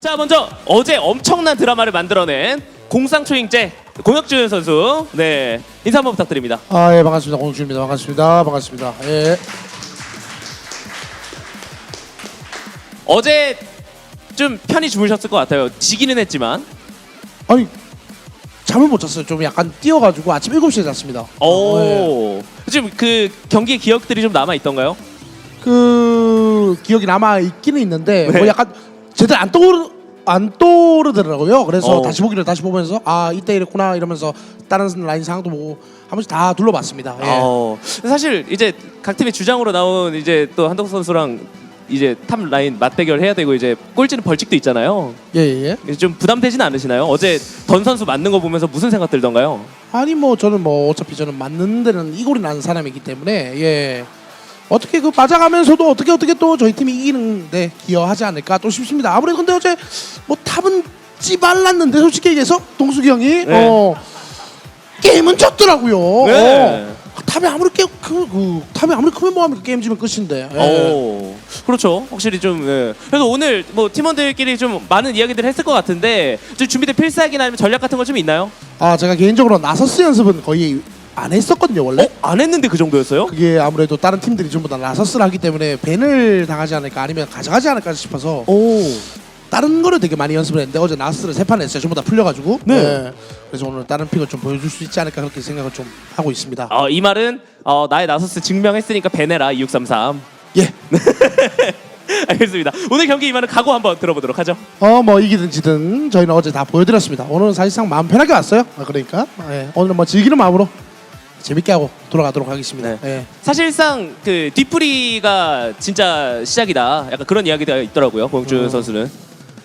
자 먼저 어제 엄청난 드라마를 만들어낸 공상초잉제 공혁준 선수 네 인사 한번 부탁드립니다. 아, 예, 반갑습니다. 공주입니다. 반갑습니다. 반갑습니다. 예. 어제 좀 편히 주무셨을 것 같아요. 지기는 했지만 아니, 잠을 못 잤어요. 좀 약간 뛰어가지고 아침 7시에 잤습니다. 어, 예. 오 지금 그 경기의 기억들이 좀 남아 있던가요? 그 기억이 남아 있기는 있는데 네. 뭐 약간 제대로 안 떠오르 안 떠오르더라고요. 그래서 어. 다시 보기를 다시 보면서 아 이때 이랬구나 이러면서 다른 라인 상황도 보고 한 번씩 다 둘러봤습니다. 예. 어, 사실 이제 각 팀의 주장으로 나온 이제 또 한덕수 선수랑 이제 탑 라인 맞대결 해야 되고 이제 꼴찌는 벌칙도 있잖아요. 예, 예, 예. 좀 부담되진 않으시나요? 어제 던 선수 맞는 거 보면서 무슨 생각 들던가요? 아니 뭐 저는 뭐 어차피 저는 맞는 데는 이골이 나는 사람이기 때문에 예. 어떻게 그 맞아가면서도 어떻게 어떻게 또 저희 팀이 이기는데 기여하지 않을까 또 싶습니다. 아무래도 근데 어제 뭐 탑은 찌발랐는데 솔직히 얘기해서 동숙이 형이 네. 어 게임은 졌더라고요. 네. 어. 탑이 아무리 게, 그, 그 탑이 아무리 크면 뭐합니까 게임 지면 끝인데. 예. 오, 그렇죠. 확실히 좀. 예. 그래서 오늘 뭐 팀원들끼리 좀 많은 이야기들을 했을 것 같은데 좀 준비된 필살기나 아니면 전략 같은 거 좀 있나요? 아 제가 개인적으로 나서스 연습은 거의 안 했었거든요 원래. 어? 안 했는데 그 정도였어요? 그게 아무래도 다른 팀들이 전부 다 나서스를 하기 때문에 밴을 당하지 않을까 아니면 가져가지 않을까 싶어서 오. 다른 거를 되게 많이 연습을 했는데 어제 나서스를 세판 했어요 전부 다 풀려가지고 네. 그래서 오늘 다른 픽을 좀 보여줄 수 있지 않을까 그렇게 생각을 좀 하고 있습니다 어, 이 말은 어, 나의 나서스 증명했으니까 베네라 2633. 예. 알겠습니다. 오늘 경기 이만은 각오 한번 들어보도록 하죠. 어 뭐 이기든 지든 저희는 어제 다 보여드렸습니다 오늘은 사실상 마음 편하게 왔어요 아, 그러니까 예. 오늘은 뭐 즐기는 마음으로 재밌게 하고 돌아가도록 하겠습니다 네. 예. 사실상 그 뒷풀이가 진짜 시작이다. 약간 그런 이야기가 있더라고요. 공주 어. 선수는.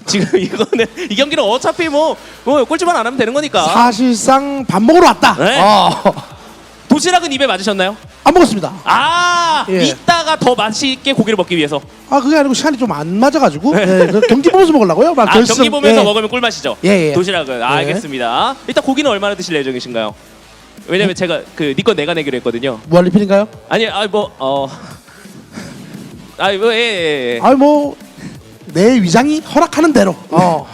지금 이거는 이 경기는 어차피 뭐, 뭐 꼴찌만 안 하면 되는 거니까. 사실상 밥 먹으러 왔다 네. 어. 도시락은 입에 맞으셨나요? 안 먹었습니다 아, 예. 이따가 더 맛있게 고기를 먹기 위해서. 아 그게 아니고 시간이 좀 안 맞아가지고 예, 그 경기 보면서 먹으려고요 막 아, 결승, 경기 보면서 예. 먹으면 꿀맛이죠. 예, 예. 도시락은. 아, 예. 알겠습니다. 일단 고기는 얼마나 드실 예정이신가요? 왜냐면 제가 그 니꺼 내가 내기로 했거든요. 무한 리필인가요? 아니, 아니 뭐 어. 아니 뭐 예, 예, 예. 아니 뭐내 위장이 허락하는 대로 어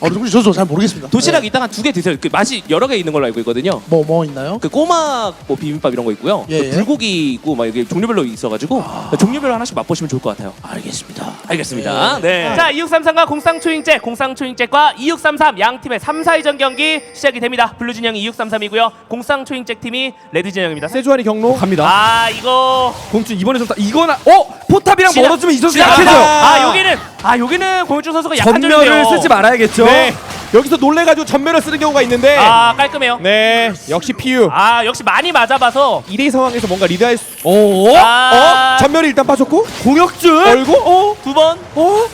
어느 정도 저도 잘 모르겠습니다 도시락 이따가 두 개 드세요. 그 맛이 여러 개 있는 걸로 알고 있거든요. 뭐뭐 있나요? 그 꼬막 뭐 비빔밥 이런 거 있고요. 예, 그 예. 불고기 있고 막 이게 종류별로 있어가지고 종류별로 하나씩 맛보시면 좋을 것 같아요. 알겠습니다 알겠습니다. 예. 네. 자, 2633과 공상초잉제, 공상초잉제과 2633 양 팀의 3, 4위전 경기 시작이 됩니다. 블루 진영이 2633이고요. 공상초잉제 팀이 레드 진영입니다. 세주환이 경로 갑니다. 아, 이거 공주 이번에 좀 다, 이거나 어 포탑이랑 지나- 멀어지면 이 선수. 약해져요. 아, 여기는 아, 여기는 공유준 선수가 약한 전멸을 점인데요. 쓰지 말아야겠죠. 네. 여기서 놀래가지고 전멸을 쓰는 경우가 있는데 아, 깔끔해요. 네 역시 피유 아, 역시 많이 맞아봐서 1위 상황에서 뭔가 리드할 수 오. 아, 어? 전멸이 일단 빠졌고 공혁준. 얼고 어? 두 번. 어?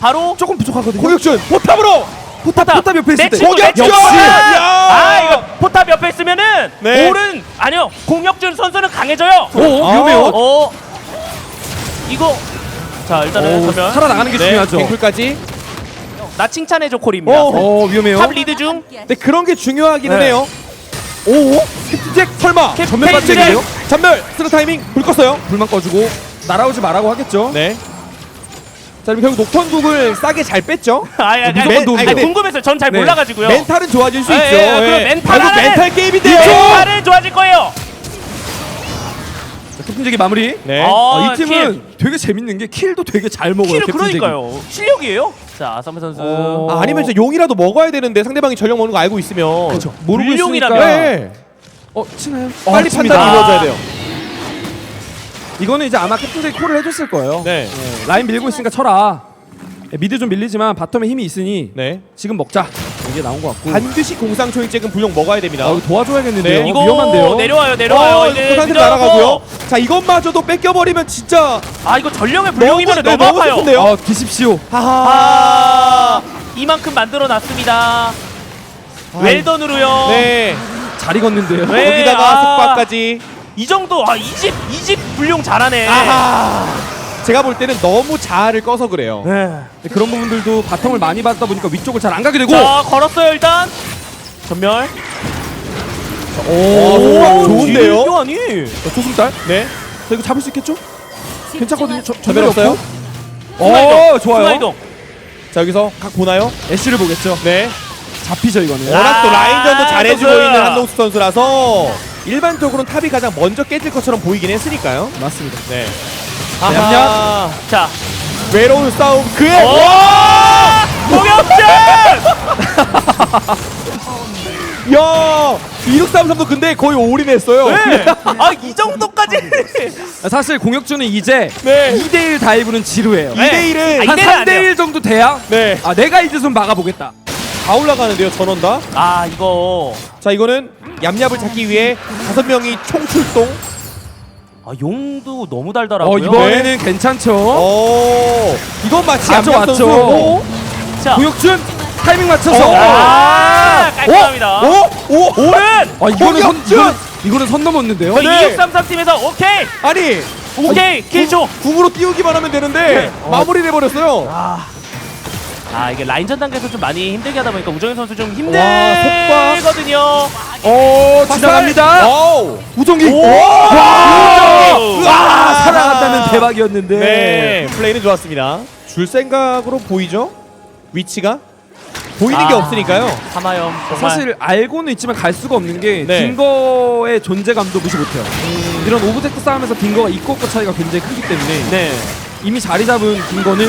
바로 조금 부족하거든요. 고육준 포탑으로 포탑 포탑 옆에 내 있을 때. 친구, 내! 친구. 야! 아, 이거 포탑 옆에 있으면은 네. 오른 아니요. 공혁준 선수는 강해져요. 오, 위험해요. 어. 이거 자, 일단은 오, 전면. 살아나가는 게 중요하죠. 갱플까지 나 칭찬해줘 콜입니다. 오, 위험해요. 탑 리드 중. 근데 그런 게 중요하기는 네. 해요 오 캡틴잭 설마 캡- 전멸 캡틴잭! 빠지게요 전멸 쓰는 타이밍 불 껐어요 불만 꺼주고 날아오지 말라고 하겠죠. 네 자, 그럼 결국 녹턴국을 싸게 잘 뺐죠. 아, 야, 무조건 아니, 도움이 아니, 돼요. 궁금해서 전 잘 네. 몰라가지고요. 멘탈은 좋아질 수 예, 있죠. 예, 그럼 예. 멘탈 결국 하나는- 멘탈 게임인데요. 멘탈은 좋아질 거예요. 캡틴잭의 마무리. 네. 어, 아, 이 팀은 되게 재밌는 게 킬도 되게 잘 먹어요. 캡틴잭이. 그러니까요. 실력이에요. 자, 아사무 선수. 어. 아, 아니면 진짜 용이라도 먹어야 되는데 상대방이 전력 먹는 거 알고 있으면 그렇죠. 모르고 물용이라면. 있으니까. 네. 어 치나요? 빨리 어, 칩니다. 판단이 이루어져야 돼요. 이거는 이제 아마 캡틴잭이 콜을 해줬을 거예요. 네. 네, 라인 밀고 있으니까 쳐라. 네, 미드 좀 밀리지만 바텀에 힘이 있으니 네. 지금 먹자. 이게 나온 것 같고. 반드시 공상 초인잭은 불용 먹어야 됩니다. 아, 이거 도와줘야겠는데요. 네, 이거 위험한데요. 내려와요, 내려와요. 어, 이제 내려가고. 날아가고요. 자, 이것마저도 뺏겨버리면 진짜 아, 이거 전령의 불용이면 네, 너무 아파요. 슬픈데요? 어, 디십시오. 아, 이만큼 만들어 놨습니다. 웰던으로요. 네. 잘 익었는데요. 네. 여기다가 아. 속박까지. 이 정도 아 이집 이 집 불용 잘하네. 아하. 제가 볼 때는 너무 자아를 꺼서 그래요. 네. 근데 그런 부분들도 바텀을 많이 받다 보니까 위쪽을 잘 안 가게 되고. 자 걸었어요 일단. 전멸. 오, 속박 좋은데요? 이거 아니. 자, 조승달. 네. 자, 이거 잡을 수 있겠죠? 괜찮거든요. 저, 전멸 없어요? 오, 좋아요. 순간이동. 자 여기서 각 보나요? 애쉬를 보겠죠. 네. 잡히죠 이거는. 워낙 또 아, 라인전도 잘해주고 이거는. 있는 한동수 선수라서 일반적으로는 탑이 가장 먼저 깨질 것처럼 보이긴 했으니까요. 맞습니다. 네. 얌얌. 아하. 자, 외로운 싸움 그의 오! 공혁준! 야 2633도 근데 거의 올인했어요. 네. 아, 이 정도까지. 사실 공혁준은 이제 네. 2대1 다이브는 지루해요. 네. 2대1은 아, 한 이대는 안 돼요. 3대1 정도 돼야 네. 아 내가 이제선 막아보겠다. 다 올라가는데요 전원 다. 아, 이거. 자 이거는 얌얌을 잡기 위해 다섯 명이 총출동. 아, 용도 너무 달달하고요. 어 이번에는 괜찮죠. 오 이건 마치. 선수. 오? 자, 공혁준 타이밍 맞춰서. 어. 아, 깔끔합니다. 오? 오? 오른! 아 이거는 선! 이거는, 이거는 선 넘었는데요. 저 네. 2633 팀에서 오케이! 아니 오케이! 킬조! 궁으로 띄우기만 하면 되는데 네. 마무리를 해버렸어요. 아, 이게 라인전 단계에서 좀 많이 힘들게 하다 보니까 우정현 선수 좀. 힘들거든요. 오 지나갑니다. 오. 우정기. 오. 와. 오. 와 살아간다면 대박이었는데. 네 플레이는 좋았습니다. 줄 생각으로 보이죠? 위치가 보이는 게 아. 없으니까요. 하마염 정말 사실 알고는 있지만 갈 수가 없는 게 네. 딩거의 존재감도 무시 못해요. 이런 오브젝트 싸움에서 딩거가 있고 없고 차이가 굉장히 크기 때문에 네. 이미 자리 잡은 딩거는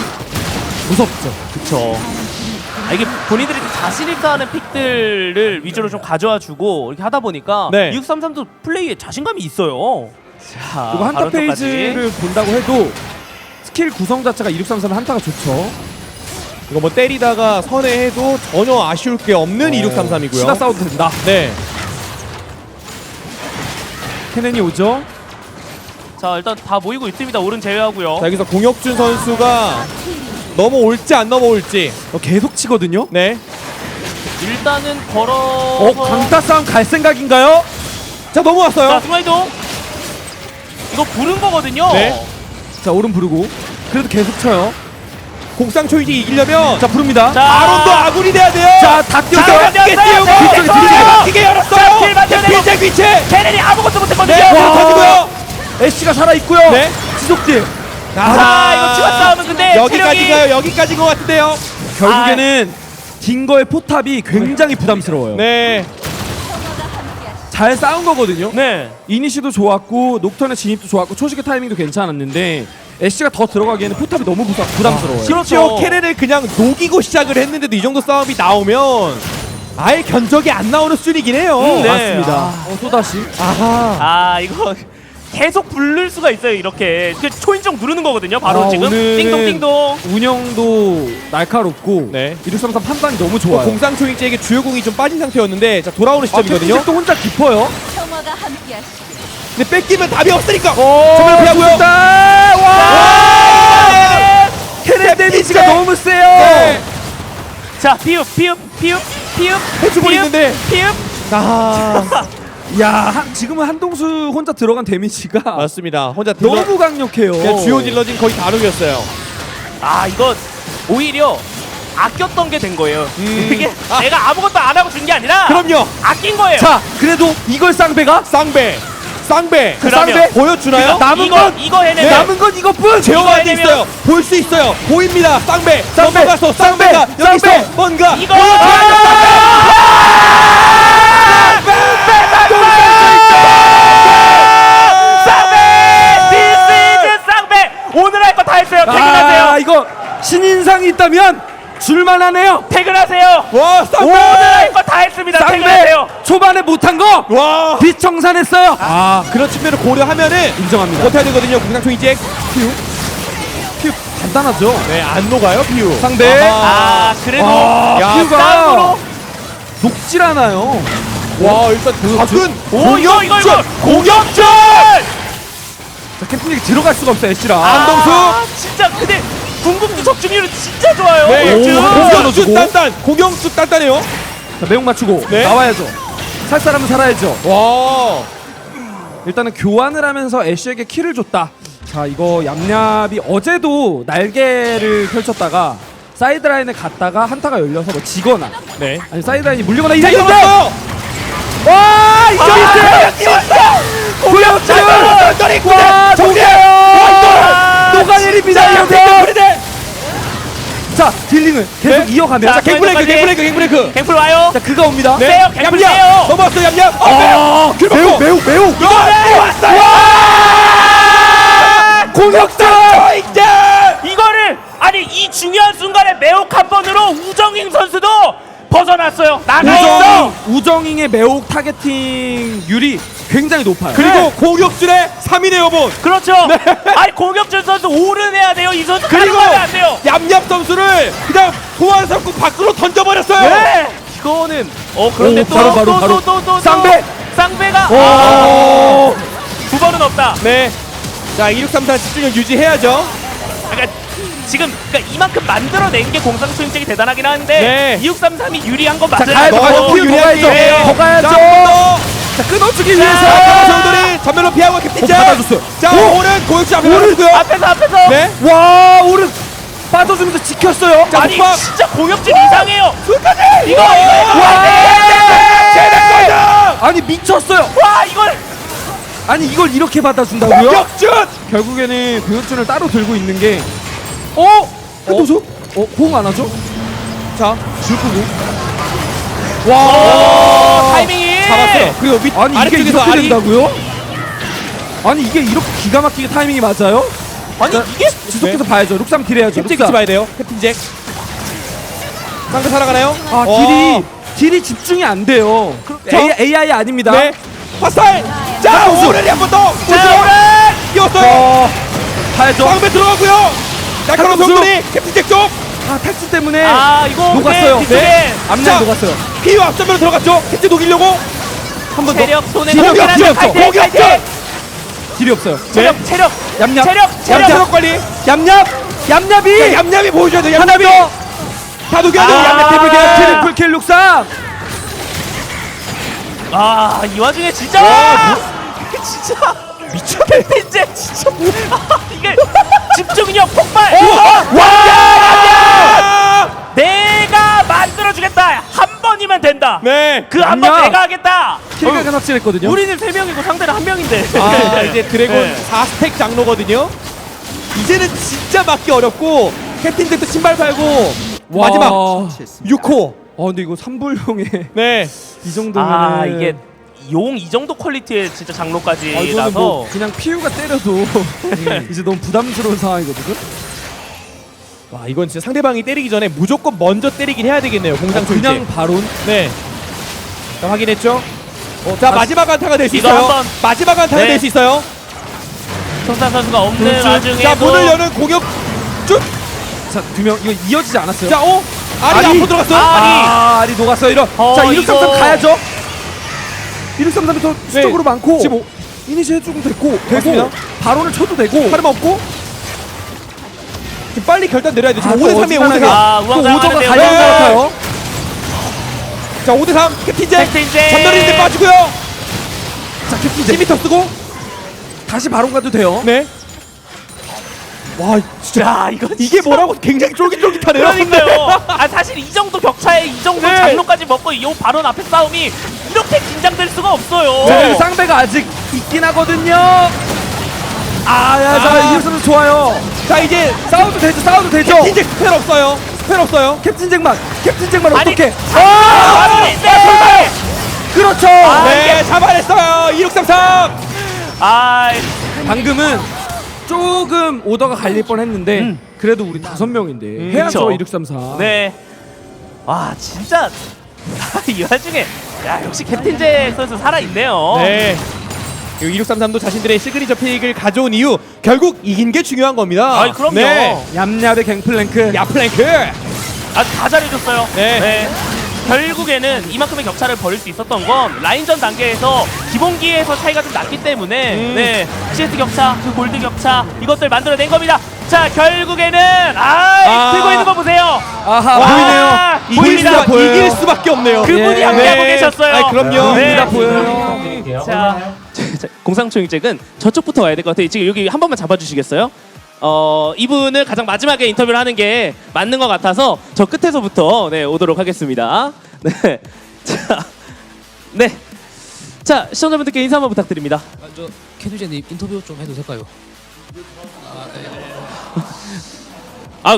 무섭죠. 그쵸. 아, 이게 본인들이 좀 자신 있어 하는 픽들을 위주로 좀 가져와 주고 이렇게 하다 보니까 네. 633도 플레이에 자신감이 있어요. 자, 그리고 한타. 페이지를 본다고 해도 스킬 구성 자체가 2633은 한타가 좋죠. 이거 뭐 때리다가 선회해도 전혀 아쉬울 게 없는 2633이고요. 시다 싸워도 된다. 네. 케넨이 오죠. 자, 일단 다 모이고 있습니다. 오른 제외하고요. 자 여기서 공혁준 선수가 넘어올지 안 넘어올지. 어, 계속 치거든요. 네. 일단은 걸어 어 강타 싸움 갈 생각인가요? 자 넘어왔어요. 자, 순간이동. 이거 부른 거거든요. 네. 자 오른 부르고 그래도 계속 쳐요. 공상 초이지 이기려면 자 부릅니다. 자, 아론도 아군이 돼야 돼요. 자다 자, 뛰었어요. 자, 깨 자, 띄우고 자, 뒤쪽에 자, 뒤쪽에 자, 막히게 열었어요. 길. 필살 위치. 케넨이 아무것도 못했거든요. 네. 와. 던지고요. 애쉬가 살아 있고요. 네. 지속딜. 자, 이거 추가 싸움은 근데 여기까지가요. 여기까지인 것 같은데요. 결국에는 딩거의 포탑이 굉장히 부담스러워요. 네. 잘 싸운 거거든요. 네. 이니시도 좋았고 녹턴의 진입도 좋았고 초식의 타이밍도 괜찮았는데 애쉬가 더 들어가기에는 포탑이 너무 부담, 부담스러워요. 그렇죠. 심지어 케넨을 그냥 녹이고 시작을 했는데도 이 정도 싸움이 나오면 아예 견적이 안 나오는 수준이긴 해요. 음, 네. 맞습니다. 아. 어, 또 다시. 아하. 아, 이거 계속 부를 수가 있어요. 이렇게 그 초인종 누르는 거거든요. 바로 아, 지금 오늘은 띵동띵동. 운영도 날카롭고 네. 1633 판단이 너무 뭐 좋아요. 공상초인제에게 주요공이 좀 빠진 상태였는데 자 돌아오는 아, 시점이거든요. 또 혼자 깊어요. 평화가. 근데 뺏기면 답이 없으니까. 어, 정말 피하고요. 와! 와! 캐넨 데미지가 네. 너무 세요. 네. 자, 피읍 피읍 피읍 피읍 해주고 피읍, 있는데. 피읍. 아 야, 한- 지금은 한동수 혼자 들어간 데미지가 맞습니다. 혼자 들어. 너무 강력해요. 그냥 주요 딜러진 거의 다 녹였어요. 아, 이거 오히려 아꼈던 게 된 거예요. 음. 이게 내가 아무것도 안 하고 준 게 아니라 그럼요. 아낀 거예요. 자, 그래도 이걸 쌍배가 쌍배, 쌍배. 그러면 쌍배 보여주나요? 남은 이거 건 이거 해내면 네. 남은 건 이것뿐. 제어할 수 있어요. 볼 수 있어요. 보입니다. 쌍배. 쌍배, 넘어가서 쌍배가 쌍배, 여기서 쌍배. 뭔가 이거 쌍 다 했어요. 아, 퇴근하세요. 이거 신인상이 있다면 줄만하네요. 퇴근하세요. 와 오늘 쌍배. 할거 다 했습니다. 쌍배 퇴근하세요. 초반에 못한 거 와. 빛청산했어요. 아, 그런 측면을 고려하면은 인정합니다. 버텨야 되거든요. 공상초 이제 퓨. 퓨 간단하죠. 네, 안 녹아요, 퓨. 상대. 아, 그래도 와, 야, 쌍으로 녹질 않아요. 와, 일단 각은 오 이거 이거 이거 공격전. 자, 캠핑 들어갈 수가 없어요, 애쉬랑. 안동수. 아, 진짜 근데 궁극기 적중률은 진짜 좋아요. 네, 오, 요즘. 공격. 공격수 단단. 공격수 단단해요. 자, 매혹 맞추고 네. 나와야죠. 살 사람은 살아야죠. 와. 일단은 교환을 하면서 애쉬에게 킬을 줬다. 자, 이거 얌얌이 어제도 날개를 펼쳤다가 사이드라인에 갔다가 한타가 열려서 뭐 지거나 네. 아니 사이드라인이 물리거나 자, 이랬는데 이겼어요. 와! 아, 있어요! 공격수. 구역주! 와! 녹아요! 녹아내립니다, 이현태! 자 딜링을 계속 네. 이어가면 자, 자, 갱브레이크. 갱브레이크 갱브레이크 갱플 와요. 자 그가 옵니다. 네. 세요, 갱플 세요. 넘어왔어 얌얌 어, 아, 길 매우 먹고. 매우 매우 이거를 왔어요 공격자 이거를 아니 이 중요한 순간에 매혹 한 번으로 우정인 선수도 벗어났어요. 나가 있어. 우정 우정잉의 매혹 타겟팅률이 굉장히 높아요. 그리고 네. 공격줄의 3인의 여본 그렇죠. 아니 공격준 선수 오른해야 돼요. 이 선수 그리고 안 돼요. 얌얌 선수를 그냥 보안 삼고 밖으로 던져버렸어요 네. 이거는 어 그런데 오, 바로, 바로, 바로. 또또또또 쌍배! 쌍배가 오. 아, 두 번은 없다. 네. 자, 2634 집중력 유지해야죠. 그러니까 지금 그러니까 이만큼 만들어낸 게 공상초인책이 대단하긴 한데 네. 2633이 유리한 건 자 맞아요. 가야죠. 가야죠. 더 가야죠. 게임이에요. 더 가야죠. 자, 끊어주기 자, 위해서. 자, 정돌이 전면로 피하고 캡틴 어, 받아줬어요. 자, 오! 오른 고육지 앞에 오른 나왔고요. 앞에서 앞에서 네. 와 오른 빠져주면서 지켰어요. 자, 아니 독박. 진짜 공격진 이상해요. 끝까지. 이거 이거 와! 제대거든. 아니 미쳤어요. 와 이걸 아니 이걸 이렇게 받아준다고요? 역준. 결국에는 공격준을 따로 들고 있는 게 어? 해도죠? 어? 호응 안 하죠? 자, 어, 타이밍이 잡았어요. 그리고 밑 아니 이게 아래쪽에서 이렇게 아리 된다고요? 아니 이게 이렇게 기가 막히게 타이밍이 맞아요? 아니 자, 이게 지속해서 봐야죠. 룩삼 딜해야죠. 캡틴 룩삼. 같이 봐야 돼요. 캡틴 잭. 상대 살아가나요? 아 어. 딜이 딜이 집중이 안 돼요. 저- A, AI 아닙니다. 네. 화살. 자. 오른이 한번 더. 자, 오른! 뛰었어요. 어, 가야죠. 방배 들어가고요. 날카로운 선수. 정돌이 캡틴 잭 쪽. 아 탈수 때문에 아 이거 녹았어요. 네, 뒤쪽에 네. 앞날 자, 녹았어요. 피우 앞전면으로 들어갔죠. 캡틴 녹이려고. 한번 더. 체력 손에 공격, 넣긴 한데 공격, 파이팅 공격, 파이팅 딜이 없어요. 체력 체력 얌얌. 체력 체력 체력 관리. 얌얌. 얌얌이 자, 얌얌이 보여줘야 돼요. 하나 얌얌이. 더. 다 녹여야 돼요. 아. 얌얌 트리플 킬, 킬. 트리플 킬 룩삼. 아이 와중에 진짜 와, 진짜 미쳤네 진짜 진짜 아, 이게 집중력 폭발 와! 내가 만들어주겠다 한 번이면 된다 네. 그 한번 얌얌. 내가 하겠다 킬각은 확실했거든요. 우리는 세 명이고 상대는 한 명인데 아, 이제 드래곤 네. 4스택 장로거든요. 이제는 진짜 막기 어렵고 캡틴 잭도 신발 팔고 와. 마지막 6호. 어 근데 이거 삼불용에 네. 이 정도면 아 이게 용 이 정도 퀄리티의 진짜 아, 장로까지라서 이거는 뭐 그냥 피우가 때려도 이제 너무 부담스러운 상황이거든요. 와, 이건 진짜 상대방이 때리기 전에 무조건 먼저 때리긴 해야 되겠네요. 공상 어. 그냥 바론 네. 자, 확인했죠? 자, 다- 마지막 안타가 될 수 이거 있어요. 한번. 마지막 안타가 네. 될 수 있어요. 청산 선수가 없는 그렇죠. 와중에 자, 문을 여는 공격 쭉. 자두 명 이거 이어지지 않았어요. 자, 오. 아리 아리. 앞으로 들어갔어요. 아, 아리. 아, 아리 녹았어요. 이런. 어, 자, 1633 이거. 가야죠. 1633이 더 수적으로 많고 15. 이니시 해주면 됐고 되고. 바론을 쳐도 되고 카르마 없고. 지금 빨리 결단 내려야 돼. 지금 아, 5대 3이에요. 5대 3. 어지간하게. 아, 또 우왕좌왕 오저가 하는데요. 갈리는 네. 것 같아요. 자, 5대 3. 캡틴 잭. 캡틴 잭. 전멸인데 빠지고요. 자, 캡틴 제 10m 쓰고. 다시 바론 가도 돼요. 네. 와, 진짜 자 이거 이게 뭐라고 굉장히 쫄깃쫄깃하네요. 그러니까요. 아 사실 이 정도 격차에 이 정도 네. 장로까지 먹고 이 바론 앞에 싸움이 이렇게 긴장될 수가 없어요. 자, 여기 쌍배가 아직 있긴 하거든요. 아, 야, 자, 아. 이어서는 좋아요. 자, 이제 싸워도 되죠, 싸워도 되죠. 잭 스펠 없어요. 스펠 없어요. 캡틴 잭만, 캡틴 잭만 아니, 어떻게? 아, 바론인데. 그렇죠. 아, 네, 잡아냈어요. 2633. 아, 방금은 조금 오더가 갈릴 뻔했는데 그래도 우리 다섯 명인데 음, 해야죠 그쵸. 1634. 네. 와 진짜 이 와중에 야 역시 캡틴 잭 선수 살아 있네요. 네. 그리고 2633도 자신들의 시그니처 픽을 가져온 이유 결국 이긴 게 중요한 겁니다. 아이, 그럼요. 네. 얌얌의 갱플랭크. 야플랭크. 아주 다 잘해줬어요. 네. 결국에는 이만큼의 격차를 벌일 수 있었던 건 라인전 단계에서 기본기에서 차이가 좀 났기 때문에 음. 네 CS 격차, 그 골드 격차 이것들 만들어낸 겁니다. 자 결국에는 아, 아. 들고 있는 거 보세요. 아하 와, 보이네요. 이길, 보입니다. 수가, 보여요. 이길 수밖에 없네요. 그분이 예. 함께하고 계셨어요. 아이, 그럼요. 네. 보입니다 보여요. 자, 공상초인잭은 저쪽부터 와야 될 것 같아요. 지금 여기 한 번만 잡아주시겠어요? 어 이분을 가장 마지막에 인터뷰를 하는 게 맞는 것 같아서 저 끝에서부터 네 오도록 하겠습니다. 네, 자, 네, 자 시청자분들께 인사 한번 부탁드립니다. 아, 저 캐누제님 인터뷰 좀 해도 될까요? 아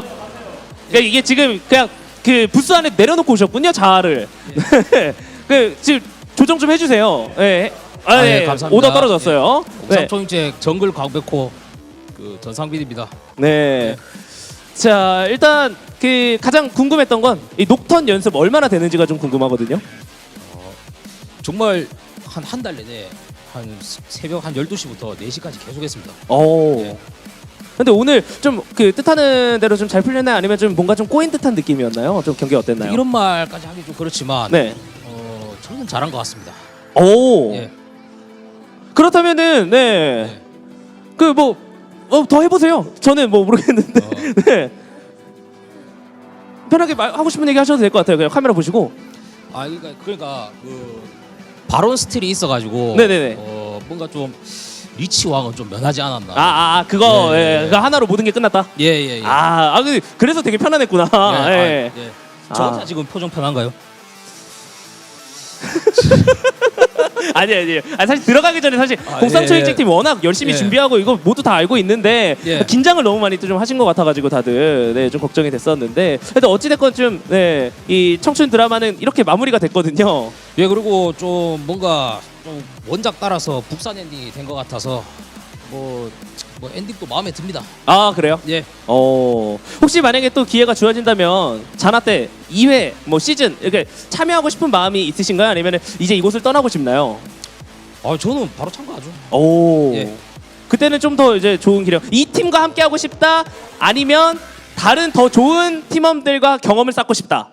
그러니까 이게 지금 그냥 그 부스 안에 내려놓고 오셨군요 자아를. 그 지금 조정 좀 해주세요. 예. 아, 아, 예. 예, 감사합니다. 오더 떨어졌어요. 네. 옥상총책 정글 광백호 그 전상빈입니다. 네. 자 일단 그 가장 궁금했던 건 이 녹턴 연습 얼마나 되는지가 좀 궁금하거든요. 정말 한 한 달 내내 한 스- 새벽 한 12시부터 4시까지 계속 했습니다. 오. 예. 근데 오늘 좀 그 뜻하는 대로 좀 잘 풀렸나요? 아니면 좀 뭔가 좀 꼬인 듯한 느낌이었나요? 좀 경기 어땠나요? 이런 말까지 하기 좀 그렇지만 네. 어, 저는 잘한 것 같습니다. 오. 예. 그렇다면은 네. 그뭐 어, 더 해보세요. 저는 뭐 모르겠는데. 어. 네. 편하게 말, 하고 싶은 얘기 하셔도 될 것 같아요. 그냥 카메라 보시고. 아 그러니까 그러니까 그 바론 스틸이 있어가지고 네네네. 어, 뭔가 좀 리치 왕은 좀 면하지 않았나. 아, 아, 아 그거 네, 예, 네. 그거 하나로 모든 게 끝났다. 예예 예. 아, 아 그- 그래서 되게 편안했구나. 네, 아, 예. 예. 저 혼자 아. 지금 표정 편한가요? 아니 아니. 아니 사실 들어가기 전에 사실 아, 공상초일직 예, 팀 워낙 열심히 예. 준비하고 이거 모두 다 알고 있는데 예. 긴장을 너무 많이 좀 하신 것 같아가지고 다들 네, 좀 걱정이 됐었는데 그래도 어찌 됐건 좀 네, 이 청춘 드라마는 이렇게 마무리가 됐거든요. 예 그리고 좀 뭔가 좀 원작 따라서 북산 엔딩이 된 것 같아서 뭐, 뭐 엔딩도 마음에 듭니다. 아 그래요? 예. 어 혹시 만약에 또 기회가 주어진다면 자나 때 2회 뭐 시즌 이렇게 참여하고 싶은 마음이 있으신가요? 아니면 이제 이곳을 떠나고 싶나요? 아 저는 바로 참가하죠. 오. 예. 그때는 좀 더 이제 좋은 기력. 이 팀과 함께 하고 싶다. 아니면 다른 더 좋은 팀원들과 경험을 쌓고 싶다.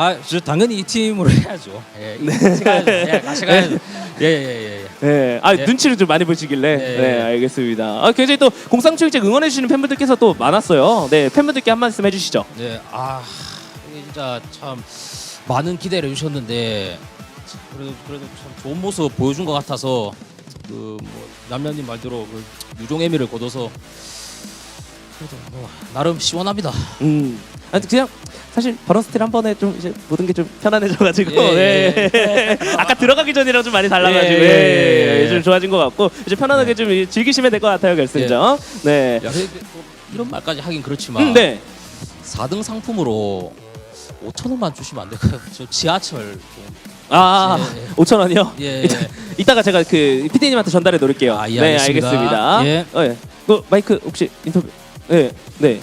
아, 저 당연히 이 팀으로 해야죠. 예, 이 같이 가야죠. 예, 같이 가야죠. 예, 예, 예, 예. 네. 아 예. 눈치를 좀 많이 보시길래. 예, 네, 예. 알겠습니다. 아, 굉장히 또 공상초일제 응원해 주시는 팬분들께서 또 많았어요. 네, 팬분들께 한 말씀 해주시죠. 네, 아 이게 진짜 참 많은 기대를 해주셨는데 그래도 그래도 참 좋은 모습 보여준 것 같아서 그뭐 남녀님 말대로 그 유종 의 미를 거둬서 그래도 뭐 나름 시원합니다. 음. 아니 그냥 사실 버런 스틸 한 번에 좀 이제 모든 게 좀 편안해져가지고 예, 네. 아까 들어가기 전이랑 좀 많이 달라가지고 예, 예, 예, 예, 예. 좀 좋아진 것 같고 이제 편안하게 좀 즐기시면 될 것 같아요 결승전. 네. 야, 근데 이런 말까지 하긴 그렇지만 음, 네. 4등 상품으로 5천 원만 주시면 안 될까요? 저 지하철 좀. 아, 예, 예. 5천 원이요? 예, 이따, 예. 이따가 제가 그 PD님한테 전달해 놓을게요. 아, 예, 네, 알겠습니다. 알겠습니다. 예. 어, 예. 그 마이크 혹시 인터뷰? 네, 네.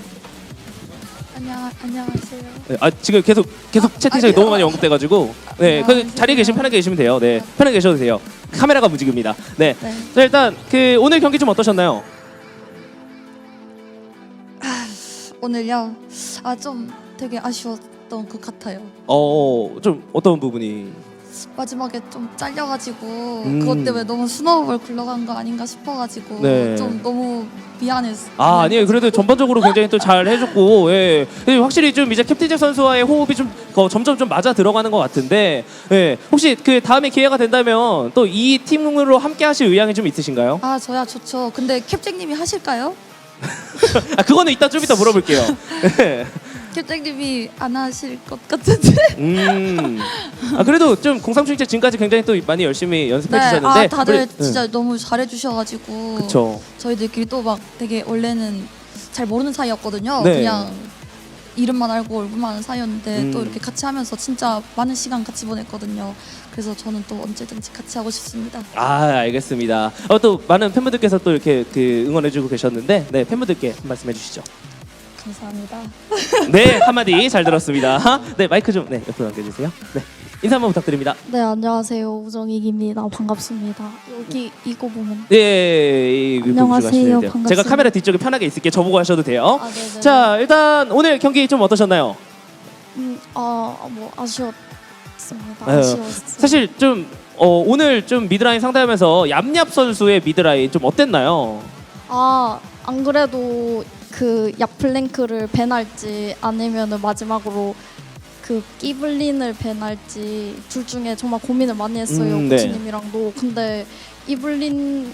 안녕 안녕하세요. 네. 아 지금 계속 계속 아, 아니요. 너무 많이 언급돼가지고 네, 그 안녕하세요. 자리에 계시면 편하게 계시면 돼요. 네, 편하게 계셔도 돼요. 카메라가 움직입니다. 네. 네. 자, 일단 그 오늘 경기 좀 어떠셨나요? 오늘요. 아 좀 되게 아쉬웠던 것 같아요. 어, 좀 어떤 부분이? 마지막에 좀 잘려가지고 음. 그것 때문에 너무 스노우볼 굴러간 거 아닌가 싶어가지고 네. 좀 너무 미안했어. 아, 아니에요. 그래도 전반적으로 굉장히 또 잘 해줬고, 예. 근데 확실히 좀 이제 캡틴 잭 선수와의 호흡이 좀 어, 점점 좀 맞아 들어가는 것 같은데, 예. 혹시 그 다음에 기회가 된다면 또 이 팀으로 함께 하실 의향이 좀 있으신가요? 아 저야 좋죠. 근데 캡쟁님이 하실까요? 아, 그거는 이따 좀 이따 물어볼게요. 예. 캡쟁님이 안 하실 것 같은데. 음. 아, 그래도 좀 공상충제 지금까지 굉장히 또 많이 열심히 연습해 네. 주셨는데. 아 다들 우리- 진짜 너무 잘해주셔가지고. 예. 그쵸. 저희들끼리 또 막 되게 원래는 잘 모르는 사이였거든요. 네. 그냥 이름만 알고 얼굴만 아는 사이였는데 음. 또 이렇게 같이 하면서 진짜 많은 시간 같이 보냈거든요. 그래서 저는 또 언제든지 같이 하고 싶습니다. 아, 알겠습니다. 어, 또 많은 팬분들께서 또 이렇게 그 응원해주고 계셨는데, 네, 팬분들께 한 말씀 해주시죠. 감사합니다. 네, 한마디 잘 들었습니다. 네, 마이크 좀 네, 옆으로 넘겨주세요. 네, 인사 한번 부탁드립니다. 네 안녕하세요 우정익입니다 반갑습니다 여기 이거 보면 예, 이 부분 안녕하세요. 돼요. 제가 반갑습니다. 카메라 뒤쪽에 편하게 있을게 저보고 하셔도 돼요. 아 네네 자, 일단 오늘 경기 좀 어떠셨나요? 음, 아 뭐 아쉬웠습니다 아유, 아쉬웠어요 사실 좀 어, 오늘 좀 미드라인 상대하면서 얌얌 선수의 미드라인 좀 어땠나요? 아 안 그래도 그 약플랭크를 밴할지 아니면은 마지막으로 그 끼블린을 밴할지 둘 중에 정말 고민을 많이 했어요 음, 네. 코치님이랑도 근데 이블린은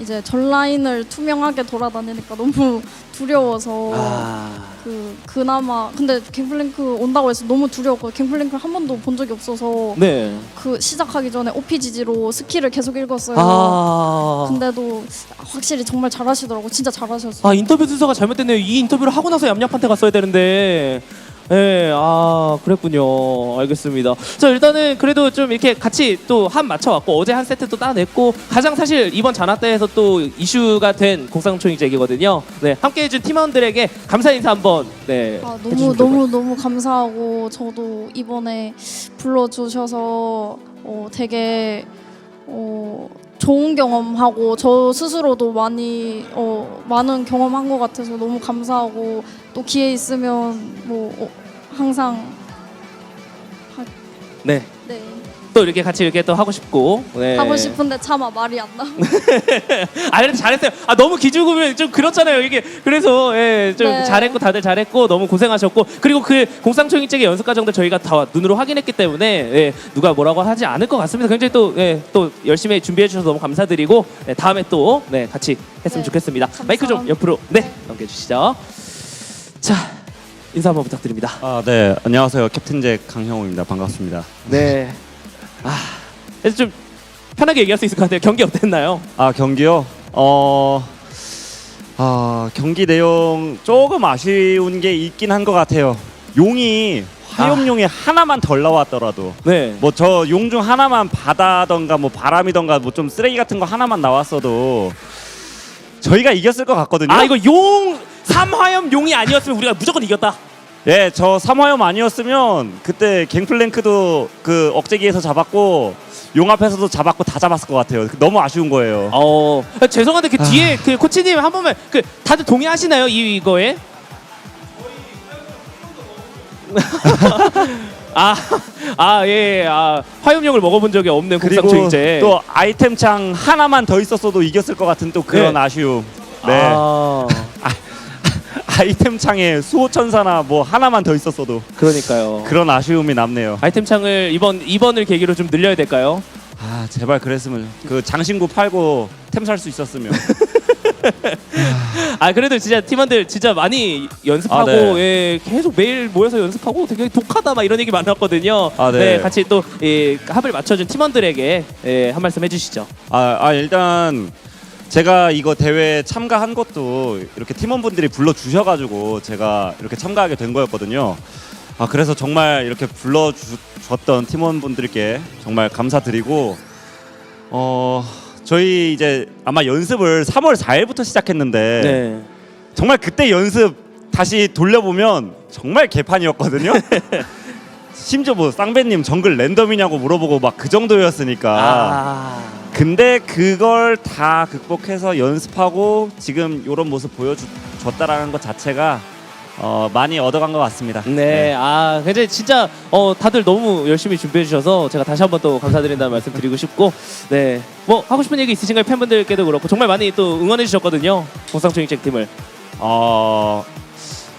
이제 전 라인을 투명하게 돌아다니니까 너무 두려워서 아. 그 그나마 근데 갱플랭크 온다고 해서 너무 두려웠고 갱플랭크 한 번도 본 적이 없어서 네. 그 시작하기 전에 OPGG로 스킬을 계속 읽었어요. 아. 근데도 확실히 정말 잘하시더라고. 진짜 잘하셨어. 아 인터뷰 순서가 잘못됐네요. 이 인터뷰를 하고 나서 얌얌한테 갔어야 되는데. 예, 아 그랬군요. 알겠습니다. 자 일단은 그래도 좀 이렇게 같이 또 한 맞춰왔고 어제 한 세트 또 따냈고 가장 사실 이번 잔화대에서 또 이슈가 된 공상총익제기거든요. 네, 함께해준 팀원들에게 감사 인사 한번 네 아, 해주시면 너무 좋을 것 너무 너무 감사하고 저도 이번에 불러주셔서 어, 되게 어, 좋은 경험하고 저 스스로도 많이 어, 많은 경험한 것 같아서 너무 감사하고 또 기회 있으면 뭐 어, 항상 네. 네, 또 이렇게 같이 이렇게 또 하고 싶고 네. 하고 싶은데 차마 말이 안 나. 아 그래도 잘했어요. 아 너무 기죽으면 좀 그렇잖아요. 이게 그래서 예, 좀 네. 잘했고 다들 잘했고 너무 고생하셨고 그리고 그 공상총익제의 연습 과정도 저희가 다 눈으로 확인했기 때문에 예, 누가 뭐라고 하지 않을 것 같습니다. 굉장히 또 예, 또 열심히 준비해 주셔서 너무 감사드리고 네, 다음에 또 네, 같이 했으면 네. 좋겠습니다. 마이크 좀 감사합니다. 옆으로 네, 넘겨주시죠. 자 인사 한번 부탁드립니다. 아, 네. 안녕하세요. 캡틴 잭 강형우입니다. 반갑습니다. 네. 아 그래서 좀 편하게 얘기할 수 있을 것 같아요. 경기 어땠나요? 아, 경기요? 어. 아, 경기 내용 조금 아쉬운 게 있긴 한 것 같아요. 용이 화염용이 하나만 덜 나왔더라도 네. 뭐 저 용 중 하나만 바다던가 뭐 바람이던가 뭐 좀 쓰레기 같은 거 하나만 나왔어도 저희가 이겼을 것 같거든요. 아 이거 용 삼화염 용이 아니었으면 우리가 무조건 이겼다. 예, 저 삼화염 아니었으면 그때 갱플랭크도 그 억제기에서 잡았고 용 앞에서도 잡았고 다 잡았을 것 같아요. 너무 아쉬운 거예요. 어 죄송한데 그 뒤에 그 코치님 한 번만 그 다들 동의하시나요 이 이거에? 아, 아아예아 화염용을 먹어본 적이 없는 그리고 공상총이제 또 아이템 창 하나만 더 있었어도 이겼을 것 같은 또 그런 네. 아쉬움. 네. 아, 아 이템 창에 수호천사나 뭐 하나만 더 있었어도 그러니까요. 그런 아쉬움이 남네요. 아이템 창을 이번 이번을 계기로 좀 늘려야 될까요? 아 제발 그랬으면 그 장신구 팔고 템 살 수 있었으면. 아 그래도 진짜 팀원들 진짜 많이 연습하고 아, 네. 예, 계속 매일 모여서 연습하고 되게 독하다 막 이런 얘기 많았거든요. 아, 네. 같이 또 예, 합을 맞춰준 팀원들에게 예, 한 말씀 해주시죠. 아, 아 일단 제가 이거 대회 참가한 것도 이렇게 팀원분들이 불러 주셔가지고 제가 이렇게 참가하게 된 거였거든요. 아 그래서 정말 이렇게 불러 주셨던 팀원분들께 정말 감사드리고 어 저희 이제 아마 연습을 3월 4일부터 시작했는데 네. 정말 그때 연습 다시 돌려보면 정말 개판이었거든요. 심지어 뭐 쌍배님 정글 랜덤이냐고 물어보고 막 그 정도였으니까. 아. 근데 그걸 다 극복해서 연습하고 지금 이런 모습 보여줬다라는 것 자체가 어, 많이 얻어간 것 같습니다. 네, 아, 근데 진짜 어 다들 너무 열심히 준비해 주셔서 제가 다시 한번 또 감사드린다는 말씀 드리고 싶고, 네, 뭐 하고 싶은 얘기 있으신가요 팬분들께도 그렇고 정말 많이 또 응원해 주셨거든요 공상총익제 팀을. 어,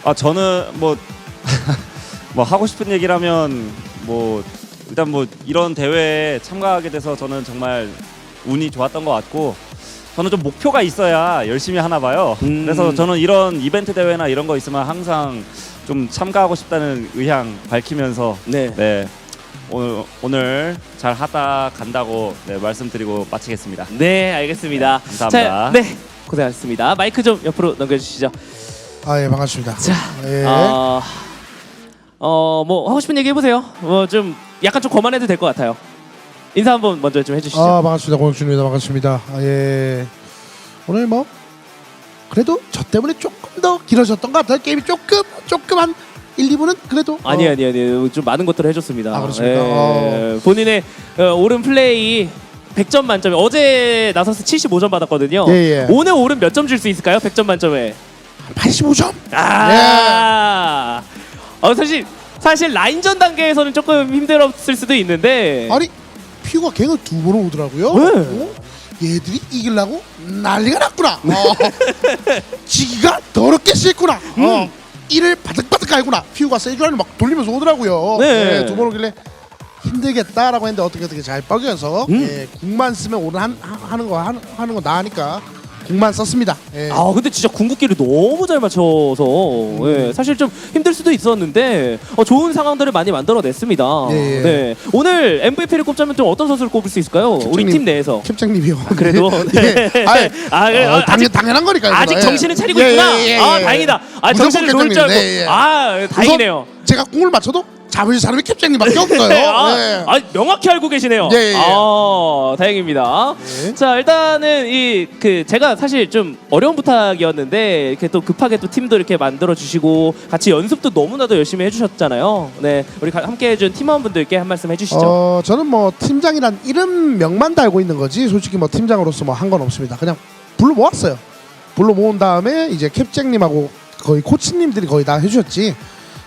아 저는 뭐, 뭐 하고 싶은 얘기라면 뭐 일단 뭐 이런 대회에 참가하게 돼서 저는 정말 운이 좋았던 것 같고 저는 좀 목표가 있어야 열심히 하나 봐요. 음. 그래서 저는 이런 이벤트 대회나 이런 거 있으면 항상 좀 참가하고 싶다는 의향 밝히면서 네. 네 오늘 오늘 잘 하다 간다고 네, 말씀드리고 마치겠습니다. 네, 알겠습니다. 감사합니다. 자, 네, 고생하셨습니다. 마이크 좀 옆으로 넘겨주시죠. 아 예 반갑습니다. 자, 예. 어, 어, 뭐 하고 싶은 얘기 해보세요. 뭐 좀 약간 좀 거만해도 될 것 같아요. 인사 한번 먼저 좀 해주시죠. 아 반갑습니다 고영준입니다 반갑습니다 아, 예 오늘 뭐 그래도 저 때문에 조금 더 길어졌던 것 같아요 게임이 조금 조금 한 1, 2분은 그래도 아니 어, 아니 아니 좀 많은 것들을 해줬습니다. 아, 그렇습니까? 예, 어. 본인의 어, 오른 플레이 100점 만점에 어제 나서서 75점 받았거든요. 예, 예. 오늘 오른 몇 점 줄 수 있을까요? 100점 만점에. 85점 아, 어, 사실 사실 라인전 단계에서는 조금 힘들었을 수도 있는데. 아니 퓨가 갱을 두번 오더라고요 네. 어? 얘들이 이기려고 난리가 났구나 어. 지기가 더럽게 싫구나 어. 이를 바득바득 알구나 피우가 세주안을 막 돌리면서 오더라고요. 네. 예, 두번 오길래 힘들겠다라고 했는데 어떻게 어떻게 잘 뻐겨서 음. 예, 국만 쓰면 오늘 한, 하- 하는 거 하는, 하는 거 나으니까 국만 썼습니다. 예. 아 근데 진짜 궁극기를 너무 잘 맞춰서 예, 사실 좀 힘들 수도 있었는데 어, 좋은 상황들을 많이 만들어냈습니다. 예, 예. 네 오늘 MVP를 꼽자면 좀 어떤 선수를 꼽을 수 있을까요? 우리. 팀 내에서 캡장님이요. 그래도 네. 예. 아이, 아, 그래, 어, 아, 당연, 당연한 거니까요. 아직 예. 정신을 차리고 예, 있구나. 예, 예, 아 예. 다행이다. 아 무조건 정신을 놓을 줄 알고. 네, 예. 아 다행이네요. 제가 공을 맞춰도 잡을 사람이 캡장님밖에 없어요. 아, 예. 아, 명확히 알고 계시네요. 예, 예, 예. 아, 다행입니다. 예. 자, 일단은 이 그 제가 사실 좀 어려운 부탁이었는데 이렇게 또 급하게 또 팀도 이렇게 만들어 주시고 같이 연습도 너무나도 열심히 해주셨잖아요. 네, 우리 가- 함께 해준 팀원분들께 한 말씀 해주시죠. 어, 저는 뭐 팀장이란 이름 명만 달고 있는 거지 솔직히 뭐 팀장으로서 뭐 한 건 없습니다. 그냥 불러 모았어요. 불러 모은 다음에 이제 캡장님하고 거의 코치님들이 거의 다 해주셨지.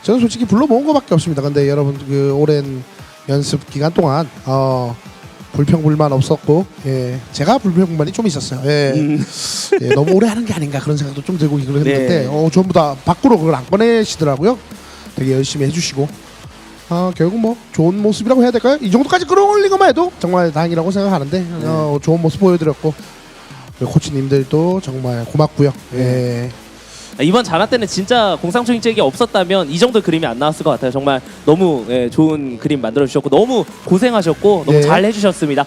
저는 솔직히 불러 모은 거밖에 없습니다. 근데 여러분 그 오랜 연습 기간 동안 어, 불평불만 없었고 예, 제가 불평불만이 좀 있었어요. 예, 예, 너무 오래 하는 게 아닌가 그런 생각도 좀 들고 그랬는데 네. 어, 전부 다 밖으로 그걸 안 꺼내시더라고요. 되게 열심히 해주시고 아 결국 뭐 좋은 모습이라고 해야 될까요? 이 정도까지 끌어올린 것만 해도 정말 다행이라고 생각하는데 어, 좋은 모습 보여드렸고 코치님들도 정말 고맙고요. 예. 아, 이번 자나 때는 진짜 공상초 인적이 없었다면 이 정도 그림이 안 나왔을 것 같아요. 정말 너무 예, 좋은 그림 만들어 주셨고 너무 고생하셨고 너무 네. 잘 해주셨습니다.